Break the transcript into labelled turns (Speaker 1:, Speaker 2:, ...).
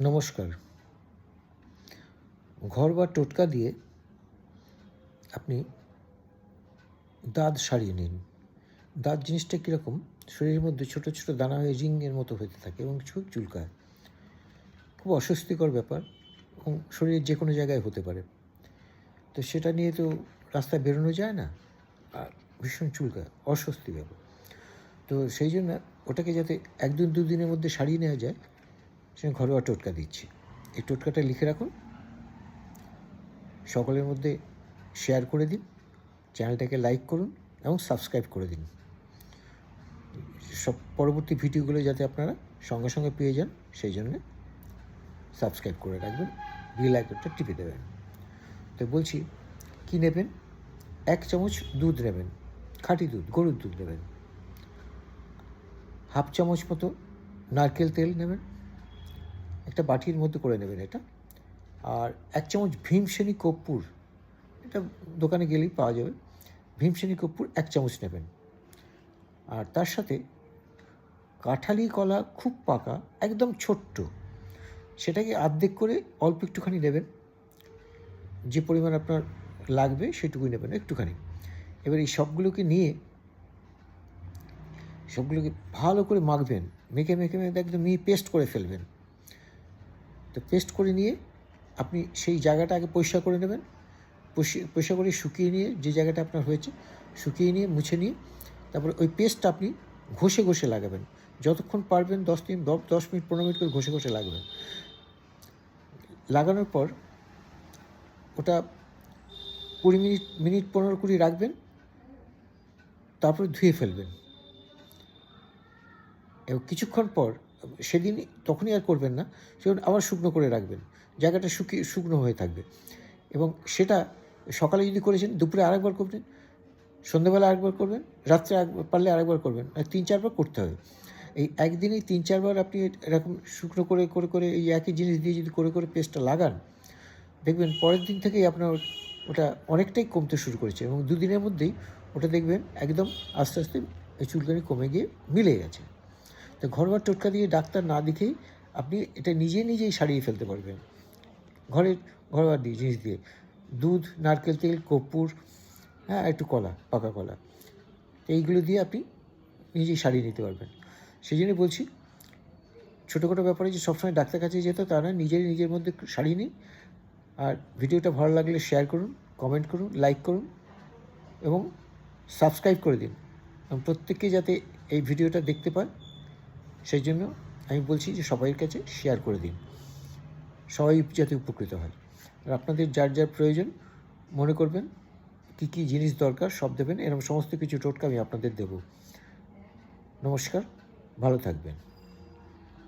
Speaker 1: নমস্কার। ঘর বা টোটকা দিয়ে আপনি দাঁত সারিয়ে নিন। দাঁত জিনিসটা কীরকম? শরীরের মধ্যে ছোট ছোট দানা হয়ে রিংয়ের মতো হতে থাকে এবং খুব চুলকায়। খুব অস্বস্তিকর ব্যাপার এবং শরীরের যে কোনো জায়গায় হতে পারে। তো সেটা নিয়ে তো রাস্তায় বেরোনো যায় না আর ভীষণ চুলকায়, অস্বস্তি ব্যাপার। তো সেই জন্য ওটাকে যাতে এক দিন, দুদিনের মধ্যে সারিয়ে নেওয়া যায় সে ঘরোয়া টোটকা দিচ্ছি। এই টোটকাটা লিখে রাখুন। সকলের মধ্যে শেয়ার করে দিন। চ্যানেলটাকে লাইক করুন এবং সাবস্ক্রাইব করে দিন। সব পরবর্তী ভিডিওগুলো যাতে আপনারা সঙ্গে সঙ্গে পেয়ে যান, সেই জন্য সাবস্ক্রাইব করে রাখবেন বেল আইকনটা টিপে দেবেন। তো বলছি, কি নেবেন? এক চামচ দুধ নেবেন, খাঁটি দুধ, গরুর দুধ নেবেন। হাফ চামচ মতো নারকেল তেল নেবেন একটা বাটির মধ্যে করে নেবেন এটা। আর এক চামচ ভীমসেনি কর্পূর, এটা দোকানে গেলেই পাওয়া যাবে। ভীমসেনি কর্পূর এক চামচ নেবেন। আর তার সাথে কাঁঠালি কলা খুব পাকা, একদম ছোট্ট, সেটাকে আর্ধেক করে অল্প একটুখানি নেবেন। যে পরিমাণ আপনার লাগবে সেটুকুই নেবেন একটুখানি। এবার এই সবগুলোকে নিয়ে সবগুলোকে ভালো করে মাখবেন, মেখে মেখে মেখে একদম মিহি পেস্ট করে ফেলবেন। তো পেস্ট করে নিয়ে আপনি সেই জায়গাটা আগে পরিষ্কার করে নেবেন, পরিষ্কার করে শুকিয়ে নিয়ে যে জায়গাটা আপনার হয়েছে শুকিয়ে নিয়ে, মুছে নিয়ে তারপরে ওই পেস্টটা আপনি ঘষে ঘষে লাগাবেন। যতক্ষণ পারবেন দশ দিন দশ মিনিট, পনেরো মিনিট করে ঘষে ঘষে লাগবেন। লাগানোর পর ওটা কুড়ি মিনিট মিনিট পনেরো কুড়ি রাখবেন, তারপরে ধুয়ে ফেলবেন। এবং কিছুক্ষণ পর সেদিন তখনই আর করবেন না, সেদিন আবার শুকনো করে রাখবেন। জায়গাটা শুকিয়ে শুকনো হয়ে থাকবে। এবং সেটা সকালে যদি করেছেন, দুপুরে আরেকবার করবেন, সন্ধ্যেবেলা আরেকবার করবেন, রাত্রে একবার পারলে আরেকবার করবেন আর তিন চারবার করতে হবে এই একদিনেই তিন চারবার আপনি এরকম শুকনো করে করে করে এই একই জিনিস দিয়ে যদি করে করে পেস্টটা লাগান, দেখবেন পরের দিন থেকেই আপনার ওটা অনেকটাই কমতে শুরু করেছে এবং দুদিনের মধ্যেই ওটা দেখবেন একদম আস্তে আস্তে চুলকানি কমে গিয়ে মিলে গেছে। তো ঘরোয়া টোটকা দিয়ে ডাক্তার না দেখেই আপনি এটা নিজে নিজেই সারিয়ে ফেলতে পারবেন। ঘরের ঘরোয়া জিনিস দিয়ে। দুধ, নারকেল তেল, কর্পূর হ্যাঁ একটু কলা, পাকা কলা। এইগুলো দিয়ে আপনি নিজেই সারিয়ে নিতে পারবেন। সেই জন্য বলছি, ছোটোখাটো ব্যাপারে যে সবসময় ডাক্তার কাছে যেত তা নয় নিজেরই নিজের মধ্যে সারিয়ে নিন। আর ভিডিওটা ভালো লাগলে শেয়ার করুন, কমেন্ট করুন, লাইক করুন এবং সাবস্ক্রাইব করে দিন। এবং প্রত্যেককে যাতে এই ভিডিওটা দেখতে পায়। সেই জন্য আমি বলছি যে সবাইয়ের কাছে শেয়ার করে দিন। সবাই যাতে উপকৃত হয়। আর আপনাদের যার যার প্রয়োজন, মনে করবেন কী কী জিনিস দরকার, সব দেবেন। এরকম সমস্ত কিছু টোটকা আমি আপনাদের দেব। নমস্কার, ভালো থাকবেন।